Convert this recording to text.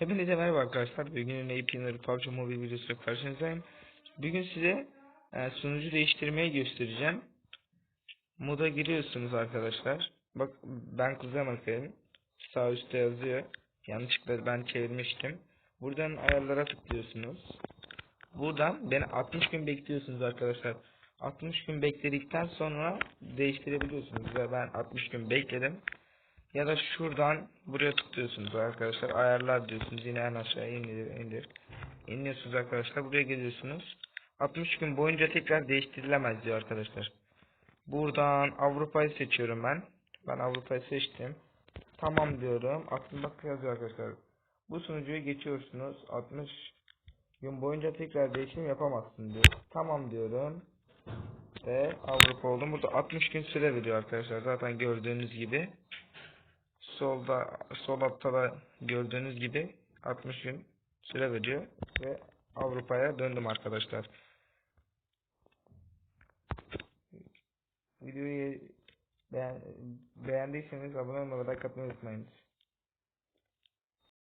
Hepinize merhaba arkadaşlar. Bugün Ape Inner PUBG Mobile videosuyla karşınızdayım. Bugün size e, sunucu değiştirmeyi göstereceğim. Moda giriyorsunuz arkadaşlar. Bak ben bakayım. Sağ üstte yazıyor. Yanlışlıkla ben çevirmiştim. Buradan ayarlara tıklıyorsunuz. Buradan beni 60 gün bekliyorsunuz arkadaşlar. 60 gün bekledikten sonra değiştirebiliyorsunuz. Ve ben 60 gün bekledim. Ya da şuradan buraya tıklıyorsunuz arkadaşlar. Ayarlar diyorsunuz. Yine en aşağıya indir, indir. İniyorsunuz arkadaşlar. Buraya geliyorsunuz. 60 gün boyunca tekrar değiştirilemez diyor arkadaşlar. Buradan Avrupa'yı seçiyorum ben. Ben Avrupa'yı seçtim. Tamam diyorum. Aklımda yazıyor arkadaşlar. Bu sunucuyu geçiyorsunuz. 60 gün boyunca tekrar değişim yapamazsın diyor. Tamam diyorum. Ve Avrupa oldum. Burada 60 gün süre veriyor arkadaşlar. Zaten gördüğünüz gibi solda sol altta da gördüğünüz gibi 60 gün süre veriyor ve Avrupa'ya döndüm arkadaşlar. Videoyu beğen beğendiyseniz abone olmayı ve like.